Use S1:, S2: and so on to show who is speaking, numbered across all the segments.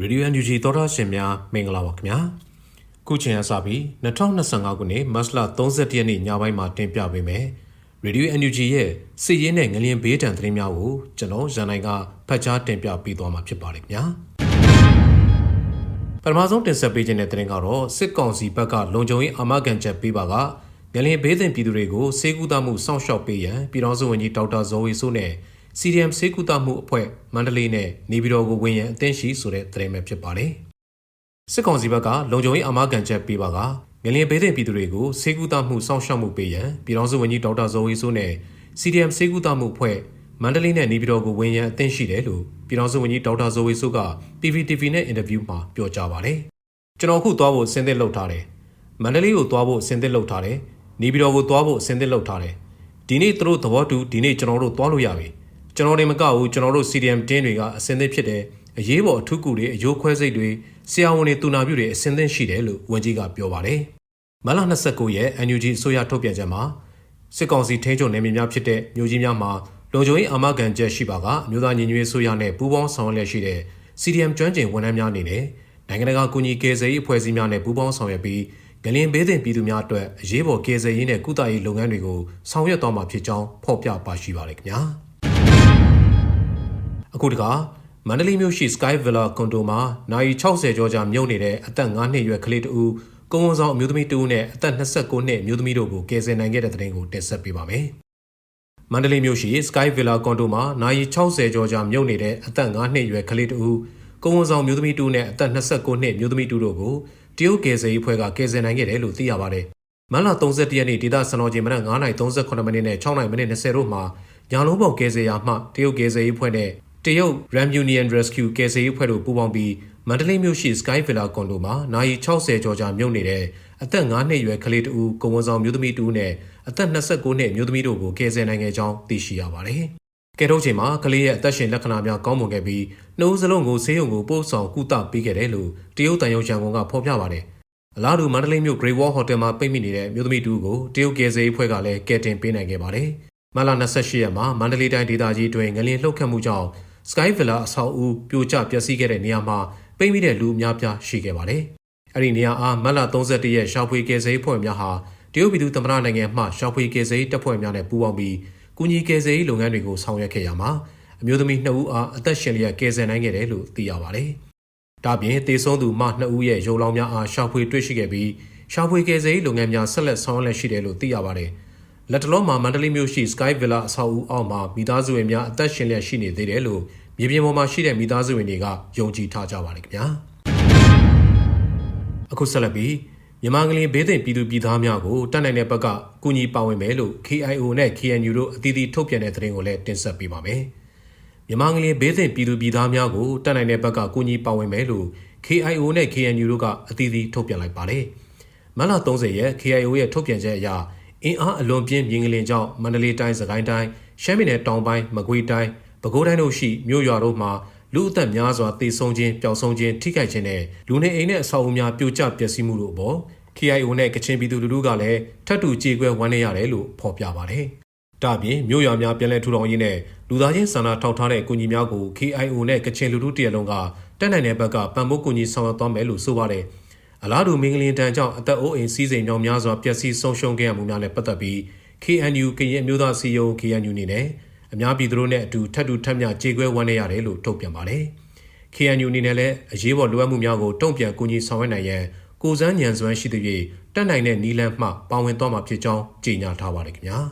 S1: ရေဒီယို NUG သောတာရှင်များမင်္ဂလာပါခင်ဗျာခုချိန်အစပြီး2025ခုနှစ်မတ်လ31ရက်နေ့ညပိုင်းမှာတင်ပြပေးမယ်ရေဒီယို NUG ရဲ့စီရင်းနဲ့ငလျင်ဘေးဒဏ်သတင်းများကိုကျွန်တော်ရန်နိုင်ကဖတ်ကြားတင်ပြပေးသွားမှာဖြစ်ပါတယ်ခင်ဗျာပထမဆုံးတင်ဆက်ပေးခြင်းတဲ့သတင်းကတော့စစ်ကောင်စီဘက်ကလုံခြုံရေးအာမခံချက်ပေးပါကငလျင်ဘေးဒဏ်ပြည်သူတွေကိုစေကူတာမှုစောင့်ရှောက်ပေးရန်ပြည်တော်စုဝန်ကြီးဒေါက်တာဇော်ဝေဆိုးနဲ့ CDM စေကူတာမှုအဖွဲ့မန္တလေးနဲ့နေပြည်တော်ကိုဝင်ရန်အသင့်ရှိဆိုတဲ့သတင်းပဲဖြစ်ပါတယ်။စစ်ကောင်စီဘက်ကလုံခြုံရေးအာမခံချက်ပေးပါကငလျင်ဘေးတဲ့ပြည်သူတွေကိုစေကူတာမှုစောင့်ရှောက်မှုပေးရန်ပြည်တော်စုဝန်ကြီးဒေါက်တာဇော်ဝေဆိုးနဲ့ CDM စေကူတာမှုအဖွဲ့မန္တလေးနဲ့နေပြည်တော်ကိုဝင်ရန်အသင့်ရှိတယ်လို့ပြည်တော်စုဝန်ကြီးဒေါက်တာဇော်ဝေဆိုးက PPTV နဲ့အင်တာဗျူးမှာပြောကြားပါတယ်။ကျွန်တော်အခုသွားဖို့အစင်းသစ်လုပ်ထားတယ်။မန္တလေးကိုသွားဖို့အစင်းသစ်လုပ်ထားတယ်။နေပြည်တော်ကိုသွားဖို့အစင်းသစ်လုပ်ထားတယ်။ဒီနေ့သူတို့သဘောတူဒီနေ့ကျွန်တော်တို့သွားလို့ရပြီ။ ကျွန်တော်တွေမကဘူးကျွန်တော်တို့ CDM တင်းတွေကအစင်းသစ်ဖြစ်တယ်။အရေးပေါ်အထူးကူတွေအယိုးခွဲစိတ်တွေဆရာဝန်တွေတူနာပြုတွေအစင်းသစ်ရှိတယ်လို့ဝန်ကြီးကပြောပါတယ်။မလ29ရက် NUG အစိုးရထုတ်ပြန်ချက်မှာစစ်ကောင်စီထိန်းချုပ်နယ်မြေများဖြစ်တဲ့မြို့ကြီးများမှာလုံခြုံရေးအာမခံချက်ရှိပါကအမျိုးသားညီညွတ်ရေးအစိုးရနဲ့ပူးပေါင်းဆောင်ရွက်လျက်ရှိတဲ့ CDM ကျွမ်းကျင်ဝန်ထမ်းများအနေနဲ့နိုင်ငံတကာကူညီကယ်ဆယ်ရေးအဖွဲ့အစည်းများနဲ့ပူးပေါင်းဆောင်ရွက်ပြီးငလင်ဘေးသင့်ပြည်သူများအတွက်အရေးပေါ်ကယ်ဆယ်ရေးနဲ့ကုသရေးလုပ်ငန်းတွေကိုဆောင်ရွက်သွားမှာဖြစ်ကြောင်းဖော်ပြပါရှိပါတယ်ခင်ဗျာ အခုတခါမန္တလေးမြို့ရှိ Sky Villa ကွန်ဒိုမှာနိုင်60ကျော်ကြာမြုပ်နေတဲ့အသက်9နှစ်အရွယ်ကလေးတဦးကုန်းဝန်းဆောင်အမျိုးသမီးတဦးနဲ့အသက်29နှစ်အမျိုးသမီးတို့ကိုကယ်ဆယ်နိုင်ခဲ့တဲ့တဲ့တင်ကိုတင်ဆက်ပေးပါမယ်။မန္တလေးမြို့ရှိ Sky Villa ကွန်ဒိုမှာနိုင်60ကျော်ကြာမြုပ်နေတဲ့အသက်9နှစ်အရွယ်ကလေးတဦးကုန်းဝန်းဆောင်မျိုးသမီးတူနဲ့အသက်29နှစ်မျိုးသမီးတူတို့ကိုတရုတ်ကယ်ဆယ်ရေးဖွဲ့ကကယ်ဆယ်နိုင်ခဲ့တယ်လို့သိရပါတယ်။မန်လာ31ရက်နေ့ဒေသစံတော်ချိန်မနက်9:38မိနစ်နဲ့6:30မိနစ်20တို့မှာညာလုံးပေါက်ကယ်ဆယ်ရာမှတရုတ်ကယ်ဆယ်ရေးဖွဲ့နဲ့ တရုတ် Remunion Rescue ကယ်ဆယ်ရေးဖွဲ့တို့ပူးပေါင်းပြီးမန္တလေးမြို့ရှိ Sky Villa ကွန်ဒိုမှာနိုင်60ကျော်ကြာမြုပ်နေတဲ့အသက်9နှစ်အရွယ်ကလေးတဦးကုန်းဝန်ဆောင်မျိုးသမီးတူနဲ့အသက်29နှစ်မျိုးသမီးတို့ကိုကယ်ဆယ်နိုင်ခဲ့ကြောင်းသိရှိရပါတယ်။ကယ်ထုတ်ချိန်မှာကလေးရဲ့အသက်ရှင်လက္ခဏာများကောင်းမွန်ခဲ့ပြီးနှိုးစလုံးကိုဆေးရုံကိုပို့ဆောင်ကုသပေးခဲ့တယ်လို့တရုတ်တန်ရုံရန်ကုန်ကဖော်ပြပါတယ်။အလားတူမန္တလေးမြို့ Great Wall Hotel မှာပိတ်မိနေတဲ့မျိုးသမီးတူကိုတရုတ်ကယ်ဆယ်ရေးဖွဲ့ကလည်းကယ်တင်ပေးနိုင်ခဲ့ပါတယ်။မလ28ရက်မှာမန္တလေးတိုင်းဒေသကြီးတွင်ငလျင်လှုပ်ခတ်မှုကြောင့် Sky Villa အဆောက်အဦပြိုကျပျက်စီးခဲ့တဲ့နေရာမှာပိတ်မိတဲ့လူအများပြားရှိခဲ့ပါတယ်။အဲ့ဒီနေရာအားမလ31ရက်ရှောက်ဖွေကယ်ဆယ်ရေးဖွဲ့များဟာတရုတ်ပြည်သူသမ္မတနိုင်ငံမှရှောက်ဖွေကယ်ဆယ်ရေးတပ်ဖွဲ့များနဲ့ပူးပေါင်းပြီးကုညီကယ်ဆယ်ရေးလုပ်ငန်းတွေကိုဆောင်ရွက်ခဲ့ရမှာအမျိုးသမီး2ဦးအားအသက်ရှင်လျက်ကယ်ဆယ်နိုင်ခဲ့တယ်လို့သိရပါတယ်။ဒါပြင်တေဆုံးသူမှ2ဦးရဲ့ရုံလောင်များအားရှောက်ဖွေတွေ့ရှိခဲ့ပြီးရှောက်ဖွေကယ်ဆယ်ရေးလုပ်ငန်းများဆက်လက်ဆောင်ရွက်လျက်ရှိတယ်လို့သိရပါတယ်။ လက်တလုံးမှာမန္တလေးမြို့ရှိ Sky Villa အဆောက်အဦအောက်မှာမိသားစုဝင်များအသက်ရှင်လျက်ရှိနေသေးတယ်လို့မြေပြင်ပေါ်မှာရှိတဲ့မိသားစုဝင်တွေကယုံကြည်ထားကြပါတယ်ခင်ဗျာအခုဆက်လက်ပြီးမြန်မာကလေးဘေးသင့်ပြည်သူပြည်သားများကိုတတ်နိုင်တဲ့ဘက်ကကူညီပါဝင်မယ်လို့ KIO နဲ့ KNU တို့အသီးသီးထုတ်ပြန်တဲ့သတင်းကိုလည်းတင်ဆက်ပေးပါမယ်မြန်မာကလေးဘေးသင့်ပြည်သူပြည်သားများကိုတတ်နိုင်တဲ့ဘက်ကကူညီပါဝင်မယ်လို့ KIO နဲ့ KNU တို့ကအသီးသီးထုတ်ပြန်လိုက်ပါတယ်မတ်လ30ရက် KIO ရဲ့ထုတ်ပြန်ချက်အရ အင်အားအလွန်ပြင်းမြင်းကလေးကြောင့်မန္တလေးတိုင်းစကိုင်းတိုင်းရှမ်းပြည်နယ်တောင်ပိုင်းမကွေးတိုင်းပဲခူးတိုင်းတို့ရှိမြို့ရွာတို့မှာလူအသက်များစွာတေဆုံးခြင်းပျောက်ဆုံးခြင်းထိခိုက်ခြင်းနဲ့လူနေအိမ်နဲ့အဆောက်အဦများပြိုကျပျက်စီးမှုတို့အပေါ် KIO နဲ့ကချင်ပြည်သူလူထုကလည်းထပ်တူကြေကွဲဝမ်းနည်းရတယ်လို့ဖော်ပြပါတယ်။ဒါ့အပြင်မြို့ရွာများပြန်လည်ထူထောင်ရေးနဲ့လူသားချင်းစာနာထောက်ထားတဲ့အကူအညီများကို KIO နဲ့ကချင်လူထုတရလုံးကတက်နိုင်တဲ့ဘက်ကပံ့ပိုးကူညီဆောင်ရွက်သွားမယ်လို့ဆိုပါတယ်။ အလားတူမင်းကလင်တန်ကြောင့်အသက်အိုးအိမ်စီးစိမ်မြောင်များစွာပျက်စီးဆုံးရှုံးခဲ့ရမှုများနဲ့ပတ်သက်ပြီး KNU ကရင်အမျိုးသားစီယုံ KNU နေနဲ့အများပြည်သူတို့နဲ့အတူထပ်တူထပ်မျှကြေကွဲဝန်းနေရတယ်လို့ထုတ်ပြန်ပါတယ်။ KNU အနေနဲ့လည်းအရေးပေါ်လိုအပ်မှုများကိုတုံ့ပြန်ကူညီဆောင်ရွက်နိုင်ရန်ကိုစန်းညံစွမ်းရှိသဖြင့်တက်နိုင်တဲ့နီလန်းမှပါဝင်သွားမှာဖြစ်ကြောင်းကြေညာထားပါတယ်ခင်ဗျာ။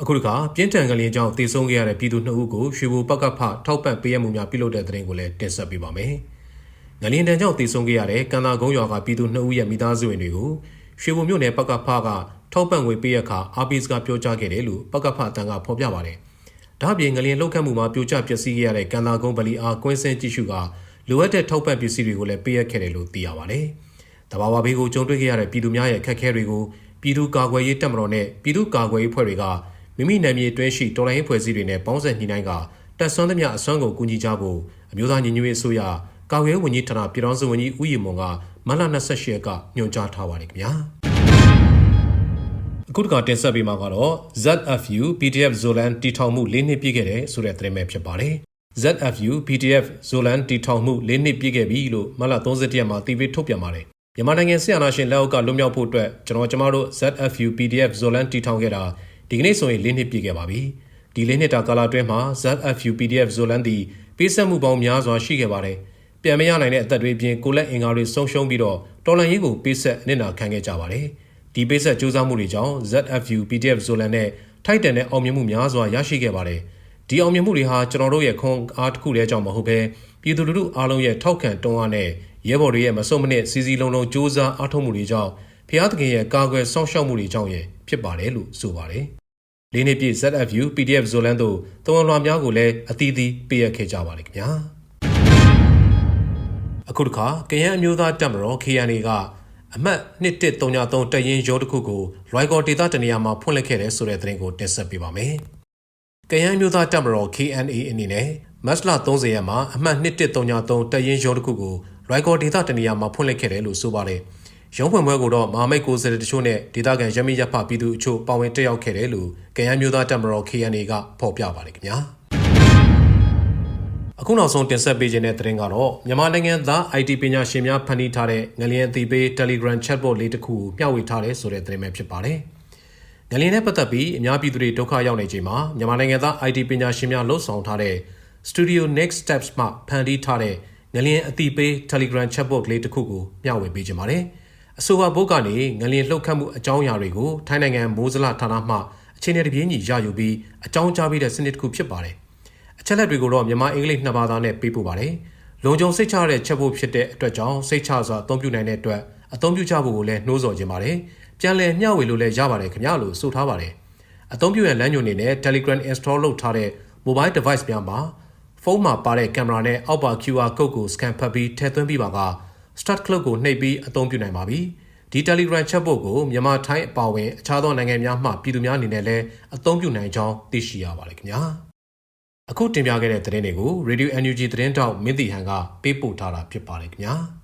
S1: အခုတခါပြင်းထန်ကလေးကြောင့်တည်ဆုံခဲ့ရတဲ့ပြည်သူနှစ်ဦးကိုရွှေဘိုပကဖထောက်ပံ့ပေးရမှုများပြုလုပ်တဲ့တဲ့ရင်ကိုလည်းတင်ဆက်ပေးပါမယ်။ ငလျင်တန်ကြောင့်တည်ဆုံခဲ့ရတဲ့ကန္တာကုန်းရွာကပြည်သူနှစ်ဦးရဲ့မိသားစုဝင်တွေကိုရွှေဘိုမြို့နယ်ပကဖကထောက်ပံ့ငွေပေးရခါအာပီစ်ကပြောကြားခဲ့တယ်လို့ပကဖတန်ကဖော်ပြပါတယ်။ဒါ့အပြင်ငလျင်လှုပ်ခတ်မှုမှာပြိုကျပျက်စီးခဲ့ရတဲ့ကန်တာကုန်းဗလီအားကွင်းစင်းကြည့်ရှုကလိုအပ်တဲ့ထောက်ပံ့ပစ္စည်းတွေကိုလည်းပေးရခဲ့တယ်လို့သိရပါတယ်။တဘာဝဘေးကိုကြုံတွေ့ခဲ့ရတဲ့ပြည်သူများရဲ့အခက်အခဲတွေကိုပြည်သူကာကွယ်ရေးတပ်မတော်နဲ့ပြည်သူကာကွယ်ရေးဖွဲ့တွေကမိမိနယ်မြေအတွင်းရှိတော်လှန်ရေးဖွဲ့စည်းတွေနဲ့ပေါင်းစပ်ညှိနှိုင်းကတက်ဆွမ်းသမျှအစွမ်းကုန်ကူညီကြဖို့အမျိုးသားညီညွတ်ရေးအစိုးရ ကာကွယ်ရေးဝန်ကြီးဌာနပြည်ထောင်စုဝန်ကြီးဦးရီမွန်ကမလ28ရက်ကညွှန်ကြားထားပါတယ်ခင်ဗျာအခုတကတင်ဆက်ပေးမှာကတော့ ZFU PDF Zolan တီထောင်မှု၄နှစ်ပြည့်ခဲ့တဲ့ဆိုတဲ့သတင်းပဲဖြစ်ပါတယ် ZFU PDF Zolan တီထောင်မှု၄နှစ်ပြည့်ခဲ့ပြီလို့မတ်လ31ရက်မှာတည်ပြီးထုတ်ပြန်ပါတယ်မြန်မာနိုင်ငံဆီယနာရှင်လက်အောက်ကလွတ်မြောက်ဖို့အတွက်ကျွန်တော်ကျမတို့ ZFU PDF Zolan တီထောင်ခဲ့တာဒီကနေ့ဆိုရင်၄နှစ်ပြည့်ခဲ့ပါပြီဒီ၄နှစ်တာကာလအတွင်းမှာ ZFU PDF Zolan တီပေးဆက်မှုပေါင်းများစွာရှိခဲ့ပါတယ် ပြန်မရနိုင်တဲ့အသက်တွေပြင်ကိုလက်အင်္ဂါတွေဆုံးရှုံးပြီးတော့တော်လန်ရေးကိုပေးဆက်အနစ်နာခံခဲ့ကြပါတယ်ဒီပေးဆက်စူးစမ်းမှုတွေကြောင့် ZFU PDF Zolan နဲ့ထိုက်တန်တဲ့အောင်မြင်မှုများစွာရရှိခဲ့ပါတယ်ဒီအောင်မြင်မှုတွေဟာကျွန်တော်တို့ရဲ့ခွန်အားတစ်ခုတည်းကြောင့်မဟုတ်ဘဲပြည်သူလူထုအားလုံးရဲ့ထောက်ခံတွန်းအားနဲ့ရဲဘော်တွေရဲ့မစုံမနစ်စီစီလုံးလုံးစ조사အားထုတ်မှုတွေကြောင့်ဖျားသခင်ရဲ့ကာကွယ်စောင့်ရှောက်မှုတွေကြောင့်ရဖြစ်ပါတယ်လို့ဆိုပါတယ်။လေးနှစ်ပြည့် ZFU PDF Zolan တို့သုံးလွှာများကိုလည်းအသီးသီးပေးရခဲ့ကြပါလိမ့်ခင်ဗျာ။ အခုတစ်ခါကရန်အမျိုးသားတပ်မတော် KNA ကအမှတ်2133တရင်ရောတစ်ခုကိုလွိုင်ကော်ဒေသတနေရာမှာဖွင့်လှစ်ခဲ့တဲ့ဆိုတဲ့သတင်းကိုတင်ဆက်ပေးပါမယ်။ကရန်မျိုးသားတပ်မတော် KNA အနေနဲ့မတ်လ30ရက်မှာအမှတ်2133တရင်ရောတစ်ခုကိုလွိုင်ကော်ဒေသတနေရာမှာဖွင့်လှစ်ခဲ့တယ်လို့ဆိုပါတယ်။ရုံးဖွင့်ပွဲကိုတော့မဟာမိတ်ကိုယ်စားလှယ်တချို့နဲ့ဒေသခံရမီရဖပြည်သူအချို့ပါဝင်တက်ရောက်ခဲ့တယ်လို့ကရန်မျိုးသားတပ်မတော် KNA ကဖော်ပြပါတယ်ခင်ဗျာ။ အခုနောက်ဆုံးတင်ဆက်ပေးခြင်းတဲ့သတင်းကတော့မြန်မာနိုင်ငံသား IT ပညာရှင်များဖန်တီးထားတဲ့ငလျင်အသိပေး Telegram chatbot လေးတစ်ခုကိုမျှဝေထားတယ်ဆိုတဲ့သတင်းပဲဖြစ်ပါတယ်။ငလျင်နဲ့ပတ်သက်ပြီးအများပြည်သူတွေဒုက္ခရောက်နေချိန်မှာမြန်မာနိုင်ငံသား IT ပညာရှင်များလှုပ်ဆောင်ထားတဲ့ Studio Next Steps မှဖန်တီးထားတဲ့ငလျင်အသိပေး Telegram chatbot လေးတစ်ခုကိုမျှဝေပေးခြင်းပါတယ်။အဆိုပါဘုတ်ကနေငလျင်လှုပ်ခတ်မှုအကြောင်းအရာတွေကိုထိုင်းနိုင်ငံမိုးစလဌာနမှအချိန်နဲ့တပြေးညီရယူပြီးအကြောင်းကြားပေးတဲ့စနစ်တစ်ခုဖြစ်ပါတယ်။ အချက်လက်တွေကိုတော့မြန်မာအင်္ဂလိပ်နှစ်ဘာသာနဲ့ပေးပို့ပါတယ်။လုံခြုံစိတ်ချတဲ့ချက်ဖို့ဖြစ်တဲ့အတွက်ကြောင့်စိတ်ချစွာအသုံးပြုနိုင်တဲ့အတွက်အသုံးပြုကြဖို့ကိုလည်းနှိုးဆော်ခြင်းပါတယ်။ပြန်လည်မျှဝေလို့လည်းရပါတယ်ခင်ဗျာလို့ဆိုထားပါတယ်။အသုံးပြုရလမ်းညွှန်နေနဲ့ Telegram install လုပ်ထားတဲ့ mobile device များမှာဖုန်းမှာပါတဲ့ကင်မရာနဲ့အောက်ပါ QR code ကို scan ဖတ်ပြီးထည့်သွင်းပြီးပါက start clock ကိုနှိပ်ပြီးအသုံးပြုနိုင်ပါပြီ။ဒီ Telegram chatbot ကိုမြန်မာထိုင်းအပါအဝင်အခြားသောနိုင်ငံများမှပြည်သူများအနေနဲ့လည်းအသုံးပြုနိုင်ကြောင်းသိရှိရပါတယ်ခင်ဗျာ။ အခုတင်ပြခဲ့တဲ့သတင်းတွေကို Radio NUG သတင်းတောက်မင်းတီဟန်ကပေးပို့ထားတာဖြစ်ပါတယ်ခင်ဗျာ။